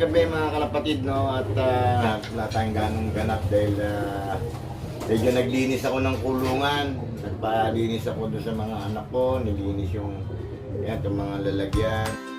gabi mga kalapatid no at uh, wala tayong ganong ganap dahil uh, medyo naglinis ako ng kulungan. Nagpalinis ako doon sa mga anak ko, nilinis yung yan, mga lalagyan.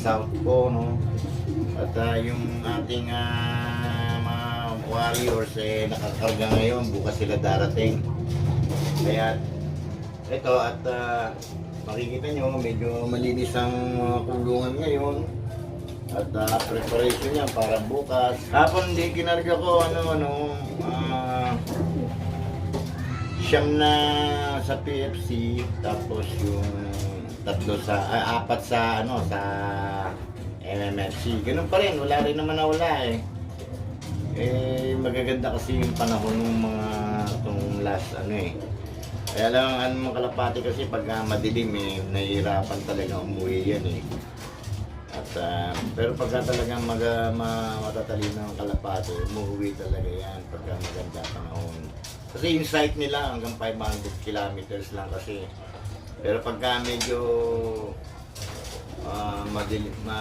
Pang-south ko, no? At ah, yung ating ah, mga warriors, eh, nakakarga ngayon, bukas sila darating. Kaya, ito, at ah, makikita nyo, medyo malinis ang mga kulungan ngayon. At ah, preparation yan para bukas. Hapon di kinarga ko ano ano ah, siyam na sa PFC tapos yung tatlo sa ah, apat sa ano sa MMFC. Ganun pa rin, wala rin naman nawala eh. Eh magaganda kasi yung panahon ng mga itong last ano eh. Kaya lang ano mga kalapati kasi pag ah, madilim eh, nahihirapan talaga umuwi yan eh. At, ah, pero pagka talagang mag, ma, matatalino ang kalapate, umuwi talaga yan pagka maganda panahon. Kasi yung site nila hanggang 500 kilometers lang kasi. Pero pagka medyo ah, madilim, ma,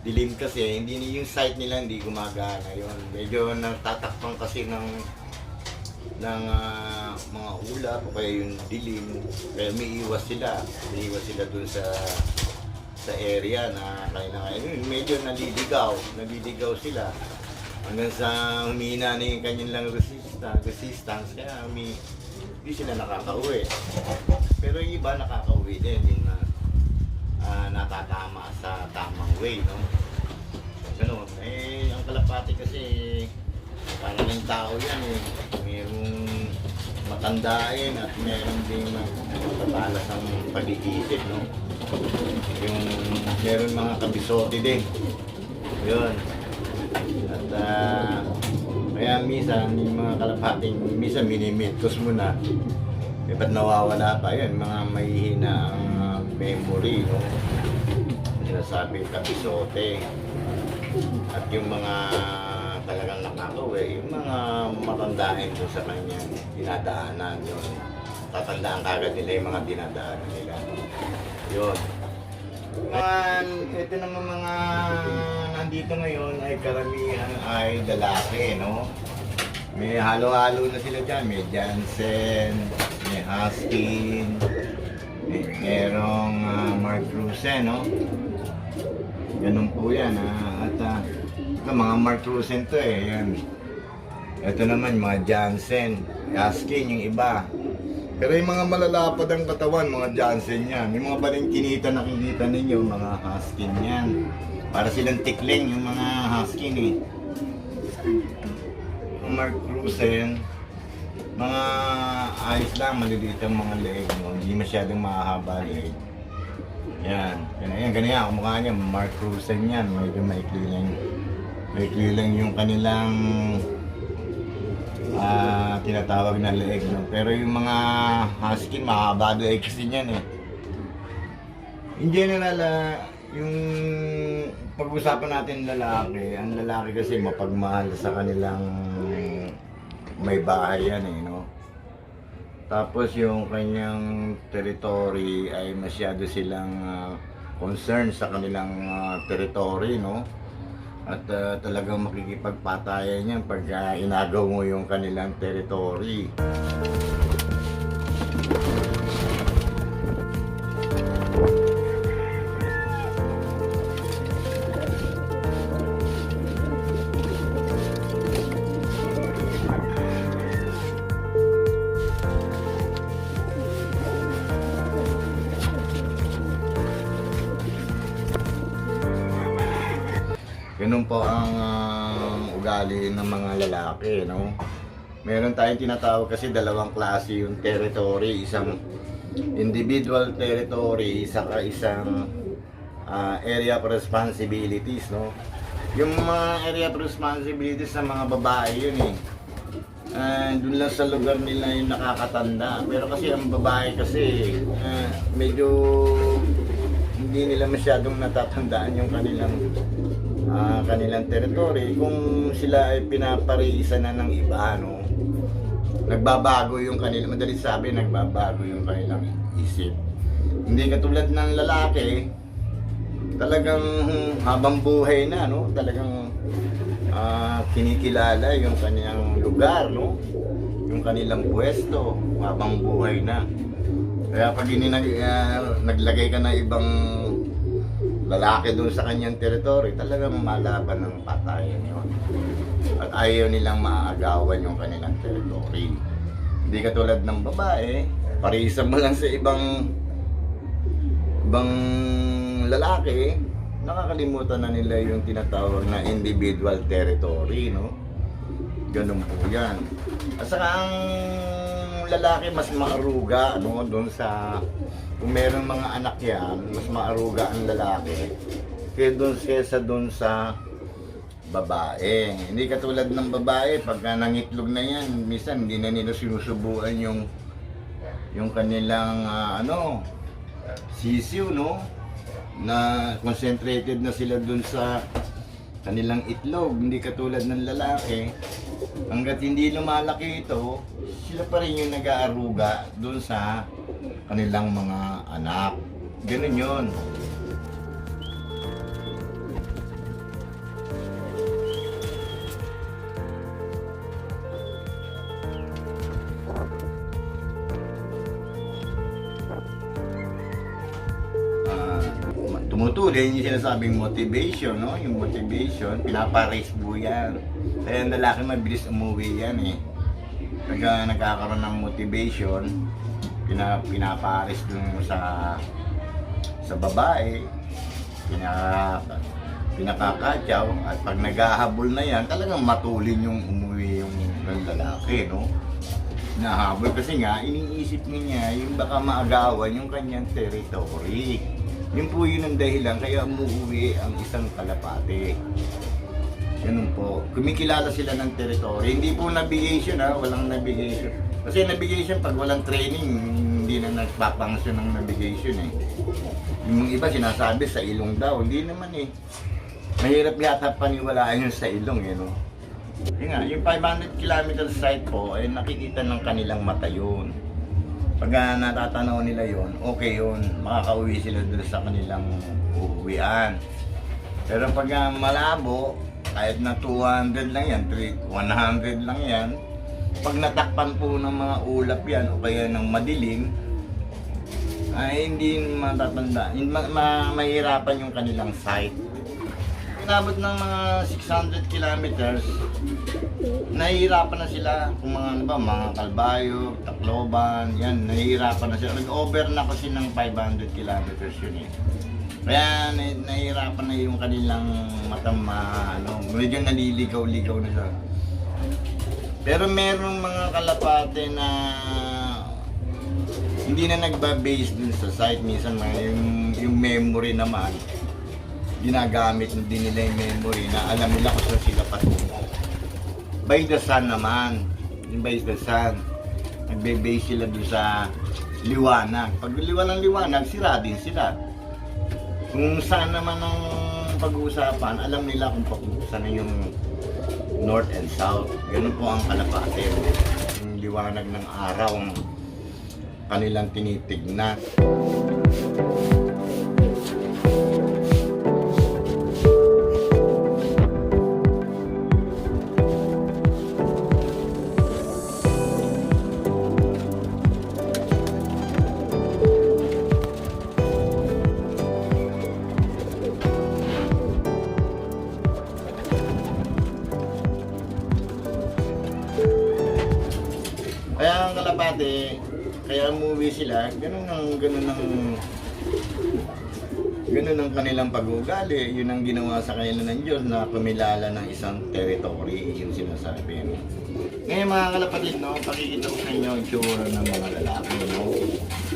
dilim kasi, hindi yung site nila hindi gumagana yon Medyo natatakpan kasi ng ng ah, mga ulap o kaya yung dilim. Kaya may iwas sila. May iwas sila dun sa sa area na kaya na kaya. Medyo naliligaw. Naliligaw sila. Hanggang sa humina na yung kanyang lang resistance, resistance kaya umi, hindi sila nakakauwi. Pero yung iba nakakauwi din. Yung na, ah, natatama sa tamang way, no? Ganun. Eh, ang kalapati kasi parang ng tao yan eh. Merong matandain at meron ding matatalas ang pag-iisip, no? Yung meron mga kabisote din. Yun. At ah, kaya minsan yung mga kalapating, minsan minimitos mo na. Eh, ba't nawawala pa yun? Mga mahihina ang ah, memory, no? Sinasabi kabisote. At yung mga talagang nakakauwi, yung mga matandain doon sa kanya, dinadaanan yun. Tatandaan kagad nila yung mga dinadaanan nila. Yun. Mga, ito naman mga nandito ngayon ay karamihan ay lalaki, no? May halo-halo na sila dyan. May Jansen, may Huskin, may merong ah, Mark Rusen, no? Ganun po yan, ha? At ah, ito, mga Mark Rusen to eh, yan. Ito naman, mga Jansen, Huskin, yung iba. Pero yung mga malalapad ang katawan, mga Johnson yan. Yung mga baling kinita nakikita ninyo, mga Huskin yan. Para silang tikling yung mga Huskin eh. Yung Mark Cruzen, mga ayos lang, maliliit ang mga leeg mo. Hindi masyadong mahahaba leeg. Yan. Yan, yan. Ganyan ang mukha niya. Mark Cruzen yan. Medyo maikli lang Maikli lang yung kanilang ah tinatawag na leeg. No? Pero yung mga husky, mahaba doon kasi niyan eh. In general, ah, yung pag-usapan natin lalaki, ang lalaki kasi mapagmahal sa kanilang may bahay yan eh, no? Tapos yung kanyang territory ay masyado silang ah, concerned sa kanilang ah, territory, no? At ah, talagang makikipagpatayan yan pag ah, inagaw mo yung kanilang territory. Ugali ng mga lalaki, no? Meron tayong tinatawag kasi dalawang klase yung territory, isang individual territory, isa ka isang ah, area of responsibilities, no? Yung mga area of responsibilities ng mga babae yun eh. Ah, doon lang sa lugar nila yung nakakatanda. Pero kasi ang babae kasi ah, medyo hindi nila masyadong natatandaan yung kanilang ah, kanilang territory kung sila ay pinapariisa na ng iba no? Nagbabago yung kanila madali sabi nagbabago yung kanilang isip. Hindi katulad ng lalaki talagang habang buhay na no? Talagang ah, kinikilala yung kanyang lugar no? Yung kanilang pwesto habang buhay na. Kaya pag ini nag, ah, naglagay ka ng ibang lalaki doon sa kanyang teritoryo, talagang malaban ng patayan yun. At ayaw nilang maaagawan yung kanilang teritoryo. Hindi katulad ng babae, parisa mo lang sa ibang ibang lalaki, nakakalimutan na nila yung tinatawag na individual territory, no? Ganun po yan. At saka ang lalaki mas maaruga, no? Doon sa, kung meron mga anak yan, mas maaruga ang lalaki. Kaya doon kesa doon sa babae. Hindi katulad ng babae, pagka nangitlog na yan, minsan hindi na nila sinusubuan yung yung kanilang ah, ano sisiw no na concentrated na sila dun sa kanilang itlog hindi katulad ng lalaki hanggat hindi lumalaki ito sila pa rin yung nag-aaruga dun sa kanilang mga anak. Ganun yun tumutuloy yung sinasabing motivation, no? Yung motivation, pinaparais po yan. Kaya ang lalaki mabilis umuwi yan eh. Pagka nagkakaroon ng motivation, pina, pinaparis dun sa sa babae, pinaka, pinakakatyaw, at pag naghahabol na yan, talagang matulin yung umuwi yung, yung lalaki, no? Nahabol kasi nga, iniisip niya yung baka maagawan yung kanyang territory. Yun po yun ang dahilan kaya umuwi ang isang kalapate. Ganun po. Kumikilala sila ng territory. Hindi po navigation ha, walang navigation. Kasi navigation, pag walang training, hindi na nagpapangsyon ng navigation eh. Yung iba sinasabi sa ilong daw, hindi naman eh. Mahirap yata paniwalaan yung sa ilong eh, no? Yun nga, yung 500 kilometer site po, ay nakikita ng kanilang mata yun. Pag natatanaw nila yon, okay yun. Makakauwi sila doon sa kanilang uuwian. Pero pag malabo, kahit na 200 lang yan, 3, 100 lang yan, pag natakpan po ng mga ulap yan o kaya ng madilim, ay hindi matatanda, ma, ma- mahirapan yung kanilang site. Inabot ng mga 600 kilometers, nahihirapan na sila kung mga ano ba, mga kalbayo, takloban, yan, nahihirapan na sila. Nag-over na kasi ng 500 kilometers yun eh. Kaya na- nahihirapan na yung kanilang matang ma, ano, medyo naliligaw-ligaw na siya. Pero merong mga kalapate na hindi na nagba-base dun sa site minsan yung, yung memory naman ginagamit din nila yung memory na alam nila kung saan sila patungo. By the sun naman, yung by the sun, nagbe-base sila doon sa liwanag. Pag liwanag liwanag, sira din sila. Kung saan naman ang pag-uusapan, alam nila kung papunta saan yung north and south. Ganun po ang kalapate. Yung liwanag ng araw ang kanilang tinitignan. Kaya umuwi sila, ganun ang ganun ang ganun ang kanilang pag-uugali. Yun ang ginawa sa kanila ng Diyos na pumilala ng isang territory, yung sinasabi. Ngayon mga kalapatid, no, pakikita ko sa inyo ang tsura ng mga lalaki. No?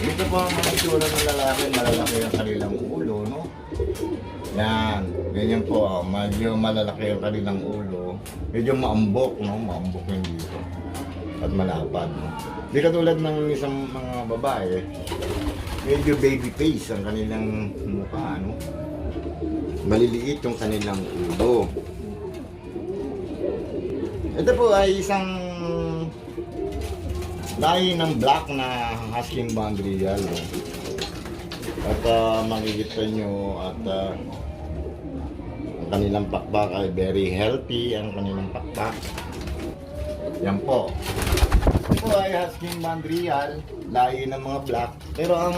Dito po ang mga tsura ng lalaki, malalaki ang kanilang ulo. No? Yan, ganyan po. Oh. Medyo malalaki ang kanilang ulo. Medyo maambok, no? Maambok yung dito. At malapad, no? Di katulad ng isang mga babae, medyo baby face ang kanilang mukha, no? Maliliit yung kanilang ulo. Ito po ay isang lahi ng black na husky bandrial, no? At ah, makikita nyo at ah, ang kanilang pakpak ay very healthy ang kanilang pakpak. Yan po. Ay Husky Bandrial, lahi ng mga black. Pero ang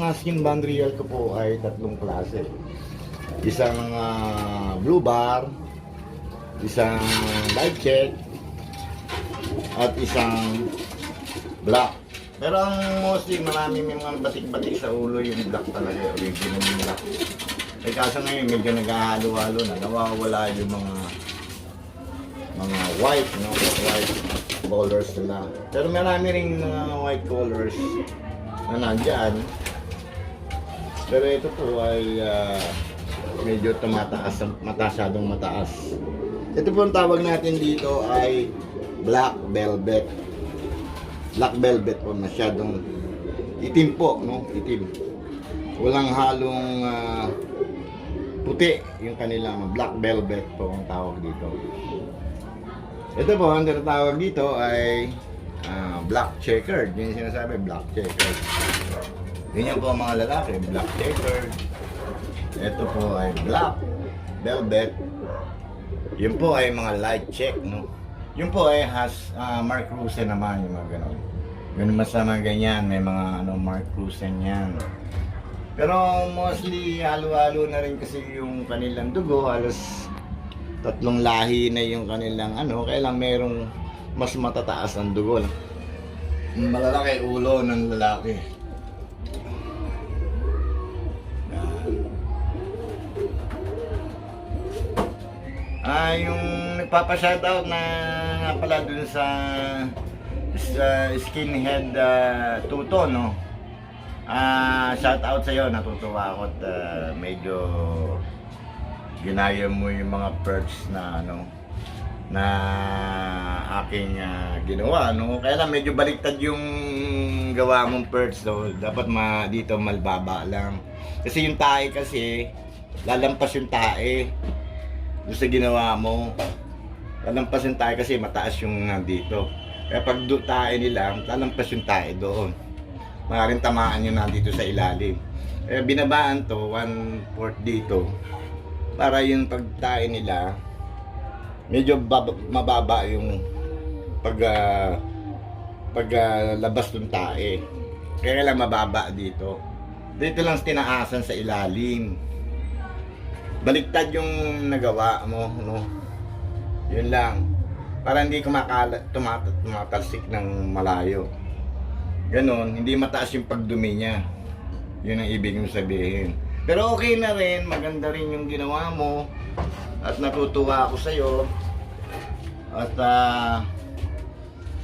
Husky Bandrial ko po ay tatlong klase. Isang ah, blue bar, isang light check, at isang black. Pero ang mostly marami may mga batik-batik sa ulo yung black talaga, original yung black. Eh kaso ngayon medyo naghahalo-halo na, nawawala yung mga mga white, no? White colors nila. Pero marami ring mga white colors na nandyan. Pero ito po ay ah, medyo tumataas, matasyadong mataas. Ito po ang tawag natin dito ay black velvet. Black velvet po masyadong itim po, no? Itim. Walang halong ah, puti yung kanilang black velvet po ang tawag dito. Ito po, ang tinatawag dito ay ah, black checkered. Yun yung sinasabi, black checkered. Yun yung po mga lalaki, black checkered. Ito po ay black velvet. Yun po ay mga light check, no? Yun po ay has ah, Mark Rusen naman, yung mga. Ganun mas sa mga ganyan, may mga ano, Mark Rusen yan. Pero mostly halo-halo na rin kasi yung kanilang dugo, halos tatlong lahi na yung kanilang ano, kaya lang merong mas matataas ang dugo. Malalaki ulo ng lalaki. Ah, yung nagpapa-shoutout na nga pala dun sa, sa skinhead ah, tuto, no? Ah, shout out sa iyo, natutuwa ako at ah, medyo ginaya mo yung mga perks na ano na aking ah, ginawa no? Kaya lang medyo baliktad yung gawa mong perks no dapat ma dito malbaba lang. Kasi yung tae kasi lalampas yung tae doon sa ginawa mo. Lalampas yung tae kasi mataas yung nandito kaya pag do tae nila lalampas yung tae doon. Maaaring tamaan yun nandito sa ilalim. Kaya binabaan to one fourth dito para yung pagtae nila medyo baba, mababa yung pag ah, pag ah, labas ng tae. Kaya lang mababa dito. Dito lang tinaasan sa ilalim. Baliktad yung nagawa mo, no? Yun lang. Para hindi kumakala, tumat tumatalsik ng malayo. Ganon, hindi mataas yung pagdumi niya. Yun ang ibig mong sabihin. Pero okay na rin, maganda rin yung ginawa mo. At natutuwa ako sa'yo. At ah,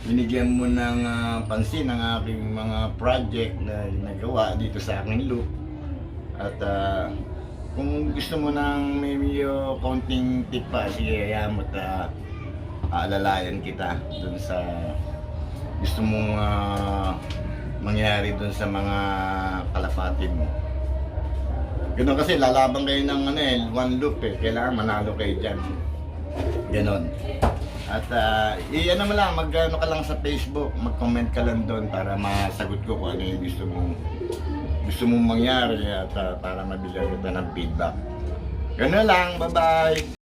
binigyan mo ng ah, pansin ang aking mga project na nagawa dito sa aking loop. At ah, kung gusto mo ng may medyo konting tip pa, sige, hayaan mo ta aalalayan kita dun sa gusto mong ah, mangyari dun sa mga kalapatid mo. Ganun kasi lalaban kayo ng ano eh, one loop eh. Kailangan manalo kayo dyan. Ganon. At uh, i-ano mo lang, mag-ano ka lang sa Facebook, mag-comment ka lang doon para masagot ko kung ano yung gusto mong gusto mong mangyari at ah, para mabigyan kita ng feedback. Ganun lang, bye-bye!